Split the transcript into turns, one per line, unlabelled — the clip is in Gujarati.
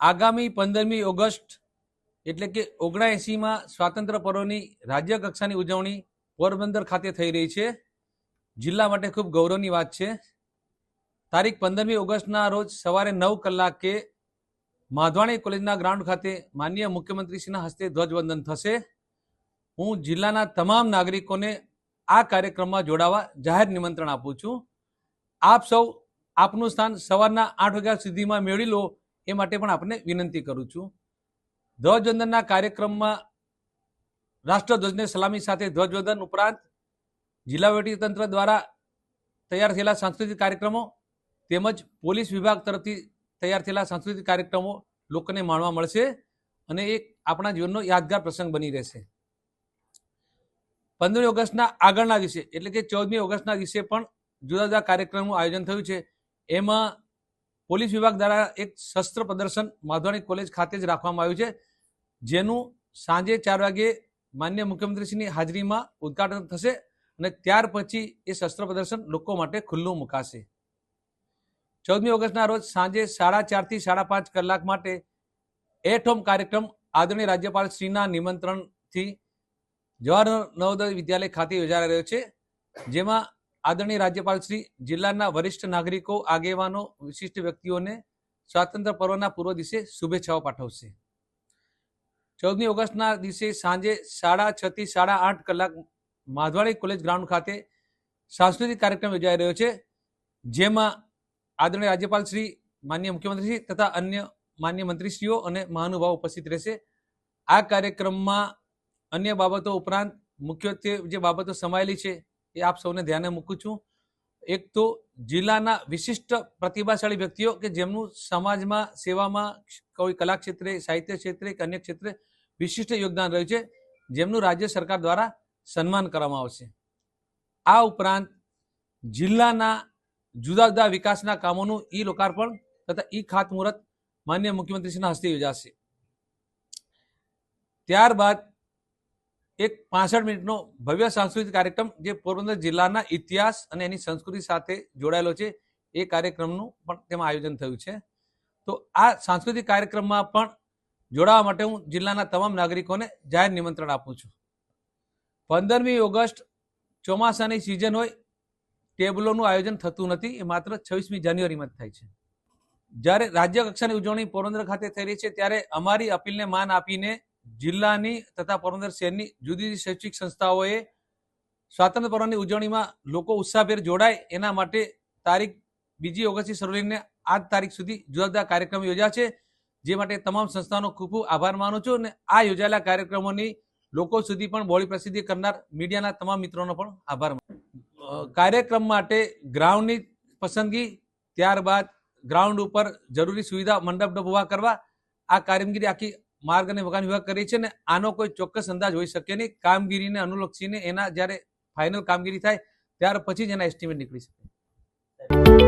આગામી પંદરમી ઓગસ્ટ એટલે કે ઓગણએંસીમાં સ્વાતંત્ર્ય પર્વની રાજ્ય કક્ષાની ઉજવણી પોરબંદર ખાતે થઈ રહી છે. જિલ્લા માટે ખૂબ ગૌરવની વાત છે. તારીખ પંદરમી ઓગસ્ટના રોજ સવારે નવ કલાકે માધવાણી કોલેજના ગ્રાઉન્ડ ખાતે માન્ય મુખ્યમંત્રીશ્રીના હસ્તે ધ્વજવંદન થશે. હું જિલ્લાના તમામ નાગરિકોને આ કાર્યક્રમમાં જોડાવા જાહેર નિમંત્રણ આપું છું. આપ સૌ આપનું સ્થાન સવારના આઠ વાગ્યા સુધીમાં મેળવી લો, એ માટે પણ આપને વિનંતી કરું છું. ધ્વજવંદનના કાર્યક્રમમાં રાષ્ટ્રધ્વજને સલામી સાથે ધ્વજવંદન ઉપરાંત જિલ્લા તંત્ર દ્વારા તૈયાર થયેલા સાંસ્કૃતિક કાર્યક્રમો તેમજ પોલીસ વિભાગ તરફથી તૈયાર થયેલા સાંસ્કૃતિક કાર્યક્રમો લોકોને માણવા મળશે અને એક આપણા જીવનનો યાદગાર પ્રસંગ બની રહેશે. પંદરમી ઓગસ્ટના આગળના દિવસે, એટલે કે ચૌદમી ઓગસ્ટના દિવસે પણ જુદા જુદા કાર્યક્રમનું આયોજન થયું છે. એમાં પોલીસ વિભાગ દ્વારા એક શસ્ત્ર પ્રદર્શન માધવાણી કોલેજ ખાતે જ રાખવામાં આવ્યું છે, જેનું સાંજે ચાર વાગે માન્ય મુખ્યમંત્રીશ્રીની હાજરીમાં ઉદ્ઘાટન થશે અને ત્યાર પછી એ શસ્ત્ર પ્રદર્શન લોકો માટે ખુલ્લું મુકાશે. ચૌદમી ઓગસ્ટના રોજ સાંજે સાડા ચારથી સાડા પાંચ કલાક માટે એટ હોમ કાર્યક્રમ આદરણીય રાજ્યપાલ શ્રીના નિમંત્રણથી જવાહર નવોદય વિદ્યાલય ખાતે યોજાઈ રહ્યો છે, જેમાં આદરણીય રાજ્યપાલશ્રી જિલ્લાના વરિષ્ઠ નાગરિકો, આગેવાનો, વિશિષ્ટ વ્યક્તિઓને સ્વાતંત્ર્ય પર્વના પૂર્વ દિવસે શુભેચ્છાઓ પાઠવશે. ચૌદમી ઓગસ્ટના દિવસે સાંજે સાડા છ થી સાડા આઠ કલાક માધવાડી કોલેજ ગ્રાઉન્ડ ખાતે સાંસ્કૃતિક કાર્યક્રમ યોજાઈ રહ્યો છે, જેમાં આદરણીય રાજ્યપાલ શ્રી માન્ય મુખ્યમંત્રીશ્રી તથા અન્ય માન્ય મંત્રીશ્રીઓ અને મહાનુભાવો ઉપસ્થિત રહેશે. આ કાર્યક્રમમાં અન્ય બાબતો ઉપરાંત મુખ્યત્વે જે બાબતો સમાયેલી છે એ આપ સૌને ધ્યાને મૂકું છું. એક તો જિલ્લાના વિશિષ્ટ પ્રતિભાશાળી વ્યક્તિઓ કે જેમનું સમાજમાં, સેવામાં, કોઈ કલા ક્ષેત્રે, સાહિત્ય ક્ષેત્રે કે અન્ય ક્ષેત્રે વિશિષ્ટ યોગદાન રહ્યું છે, જેમનું રાજ્ય સરકાર દ્વારા સન્માન કરવામાં આવશે. આ ઉપરાંત જિલ્લાના જુદા જુદા વિકાસના કામોનું ઈ લોકાર્પણ તથા ઈ ખાતમુહૂર્ત માન્ય મુખ્યમંત્રીશ્રીના હસ્તે યોજાશે. ત્યારબાદ એક પાસઠ મિનિટનો ભવ્ય સાંસ્કૃતિક કાર્યક્રમ જે પોરબંદર જિલ્લાના ઇતિહાસ અને એની સંસ્કૃતિ સાથે જોડાયેલો છે, એ કાર્યક્રમનું પણ તેમાં આયોજન થયું છે. તો આ સાંસ્કૃતિક કાર્યક્રમમાં પણ જોડાવા માટે હું જિલ્લાના તમામ નાગરિકોને જાહેર નિમંત્રણ આપું છું. પંદરમી ઓગસ્ટ ચોમાસાની સિઝન હોય, ટેબલોનું આયોજન થતું નથી, એ માત્ર છવ્વીસમી જાન્યુઆરીમાં જ થાય છે. જ્યારે રાજ્ય કક્ષાની ઉજવણી પોરબંદર ખાતે થઈ રહી છે, ત્યારે અમારી અપીલને માન આપીને જિલ્લાની તથા પોરબંદર શહેરની જુદી જુદી શૈક્ષિક સંસ્થાઓએ સ્વાતંત્ર્ય પર્વની ઉજવણીમાં લોકો ઉત્સાહભેર જોડાય. એના માટે તારીખ બીજી ઓગસ્ટથી શરૂ લઈને આજ તારીખ સુધી જુદા જુદા કાર્યક્રમ યોજ્યા છે. જે માટે તમામ સંસ્થાનો ખૂબ ખૂબ આભાર માનું છું અને આ યોજાયેલા કાર્યક્રમોની લોકો સુધી પણ બોળી પ્રસિદ્ધિ કરનાર મીડિયાના તમામ મિત્રોનો પણ આભાર કાર્યક્રમ માટે ગ્રાઉન્ડની પસંદગી, ત્યારબાદ ગ્રાઉન્ડ ઉપર જરૂરી સુવિધા, મંડપ ઊભા કરવા, આ કામગીરી આખી માર્ગ અને મકાન વિભાગ કરી છે ને આનો કોઈ ચોક્કસ અંદાજ હોઈ શકે નહીં. કામગીરીને અનુલક્ષીને એના જ્યારે ફાઇનલ કામગીરી થાય, ત્યાર પછી જ એના એસ્ટિમેટ નીકળી શકે.